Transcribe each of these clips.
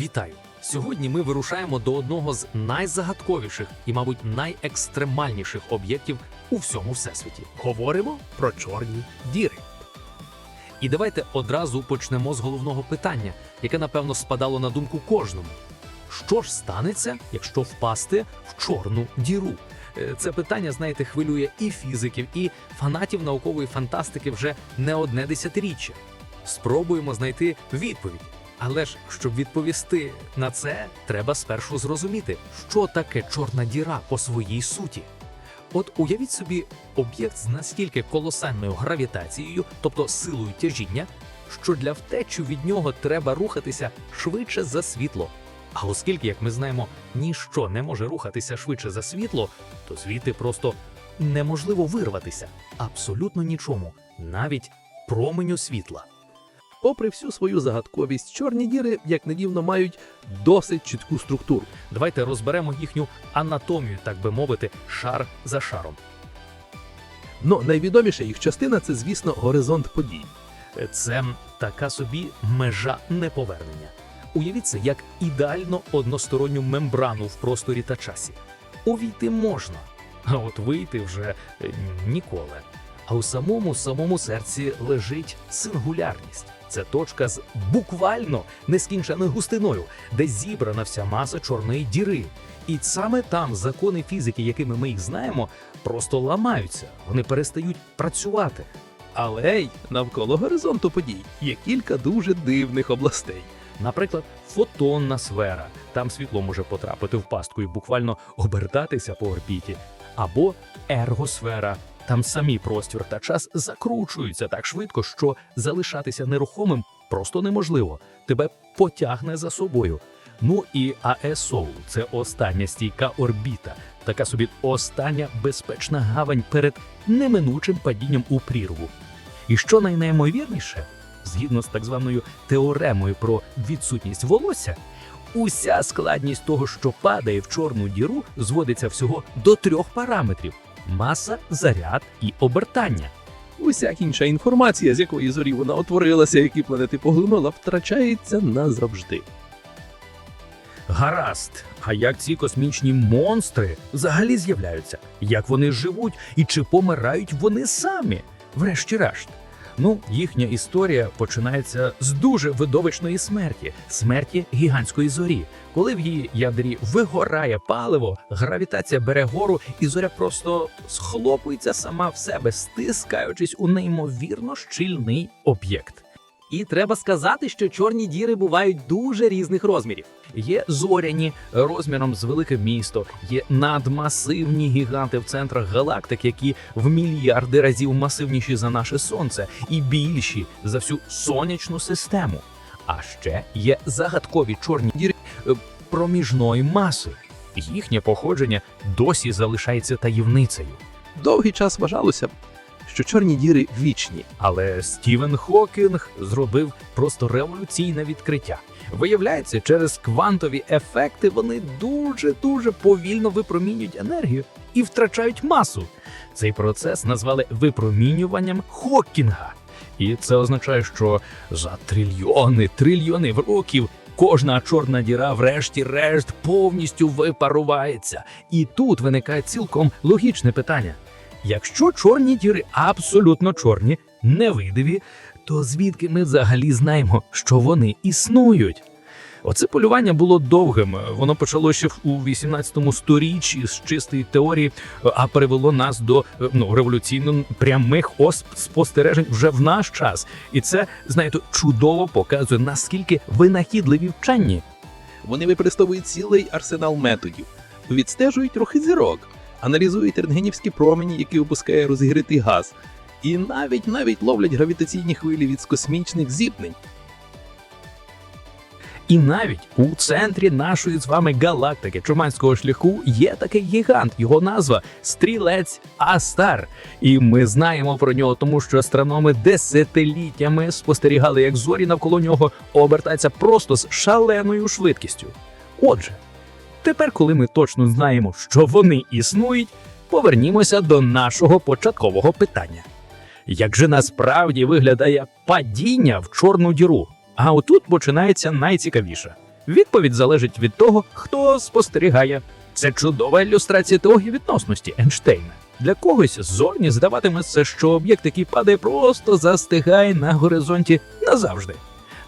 Вітаю! Сьогодні ми вирушаємо до одного з найзагадковіших і, мабуть, найекстремальніших об'єктів у всьому всесвіті. Говоримо про чорні діри. І давайте одразу почнемо з головного питання, яке напевно спадало на думку кожному. Що ж станеться, якщо впасти в чорну діру? Е, Це питання, знаєте, хвилює і фізиків, і фанатів наукової фантастики вже не одне десятиріччя. Спробуємо знайти відповідь. Але ж, щоб відповісти на це, треба спершу зрозуміти, що таке чорна діра по своїй суті. От уявіть собі об'єкт з настільки колосальною гравітацією, тобто силою тяжіння, що для втечі від нього треба рухатися швидше за світло. А оскільки, як ми знаємо, ніщо не може рухатися швидше за світло, то звідти просто неможливо вирватися абсолютно нічому, навіть променю світла. Попри всю свою загадковість, чорні діри, як не дивно, мають досить чітку структуру. Давайте розберемо їхню анатомію, так би мовити, шар за шаром. Но найвідоміша їх частина це, звісно, горизонт подій. Це така собі межа неповернення. Уявіть це як ідеально односторонню мембрану в просторі та часі. Увійти можна, а от вийти вже е, ніколи. А у самому самому серці лежить сингулярність. Це точка з буквально нескінченою густиною, де зібрана вся маса чорної діри. І саме там закони фізики, якими ми їх знаємо, просто ламаються, вони перестають працювати. Але й навколо горизонту подій є кілька дуже дивних областей. Наприклад, фотонна сфера. Там світло може потрапити в пастку і буквально обертатися по орбіті. Або ергосфера. Там самі простір та час закручуються так швидко, що залишатися нерухомим просто неможливо. Тебе потягне за собою. Ну і АЕСО – це остання стійка орбіта, така собі остання безпечна гавань перед неминучим падінням у прірву. І що найнеймовірніше, згідно з так званою теоремою про відсутність волосся, уся складність того, що падає в чорну діру, зводиться всього до трьох параметрів: маса, заряд і обертання. Уся інша інформація, з якої зорі вона утворилася, які планети поглинула, втрачається назавжди. Гаразд, а як ці космічні монстри взагалі з'являються? Як вони живуть і чи помирають вони самі? Врешті-решт. Ну, їхня історія починається з дуже видовищної смерті смерті гігантської зорі. Коли в її ядрі вигорає паливо, гравітація бере гору, і зоря просто схлопується сама в себе, стискаючись у неймовірно щільний об'єкт. І треба сказати, що чорні діри бувають дуже різних розмірів. Є зоряні розміром з велике місто, є надмасивні гіганти в центрах галактик, які в мільярди разів масивніші за наше сонце, і більші за всю сонячну систему. А ще є загадкові чорні діри е, проміжної маси. Їхнє походження досі залишається таємницею. Довгий час вважалося, що чорні діри вічні. Але Стівен Хокінг зробив просто революційне відкриття. Виявляється, через квантові ефекти вони дуже дуже повільно випромінюють енергію і втрачають масу. Цей процес назвали випромінюванням Хокінга. І це означає, що за трильйони, трильйони років кожна чорна діра, врешті-решт, повністю випарувається. І тут виникає цілком логічне питання. Якщо чорні діри абсолютно чорні, невидиві, то звідки ми взагалі знаємо, що вони існують? Оце полювання було довгим. Воно почало ще у 18 сторіччі з чистої теорії, а привело нас до ну революційно прямих ос- спостережень вже в наш час. І це, знаєте, чудово показує наскільки винахідливі вчені. Вони використовують цілий арсенал методів, відстежують рухи зірок, аналізують рентгенівські промені, які випускає розігрітий газ, і навіть навіть ловлять гравітаційні хвилі від космічних зіткнень. І навіть у центрі нашої з вами галактики Чуманського шляху є такий гігант. Його назва Стрілець Астар. І ми знаємо про нього, тому що астрономи десятиліттями спостерігали, як зорі навколо нього обертаються просто з шаленою швидкістю. Отже, тепер, коли ми точно знаємо, що вони існують, повернімося до нашого початкового питання. Як же насправді виглядає падіння в чорну діру? А отут починається найцікавіше. Відповідь залежить від того, хто спостерігає. Це чудова ілюстрація теорії відносності Ейнштейна. Для когось ззовні здаватиметься, що об'єкт, який падає, просто застигає на горизонті назавжди.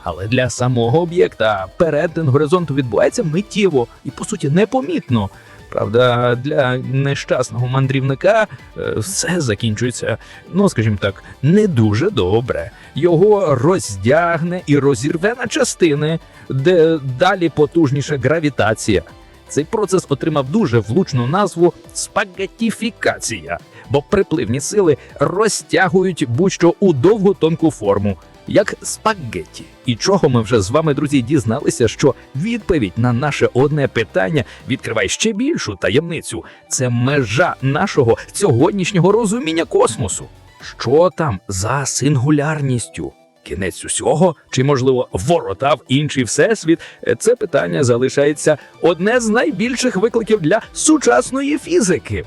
Але для самого об'єкта перетин горизонту відбувається миттєво і, по суті, непомітно. Правда, для нещасного мандрівника е, все закінчується, ну скажімо так, не дуже добре. Його роздягне і розірве на частини, де далі потужніша гравітація. Цей процес отримав дуже влучну назву спагетіфікація, бо припливні сили розтягують будь-що у довгу тонку форму, як спагетті. І чого ми вже з вами, друзі, дізналися, що відповідь на наше одне питання відкриває ще більшу таємницю. Це межа нашого сьогоднішнього розуміння космосу. Що там за сингулярністю? Кінець усього, чи можливо ворота в інший всесвіт? Це питання залишається одне з найбільших викликів для сучасної фізики.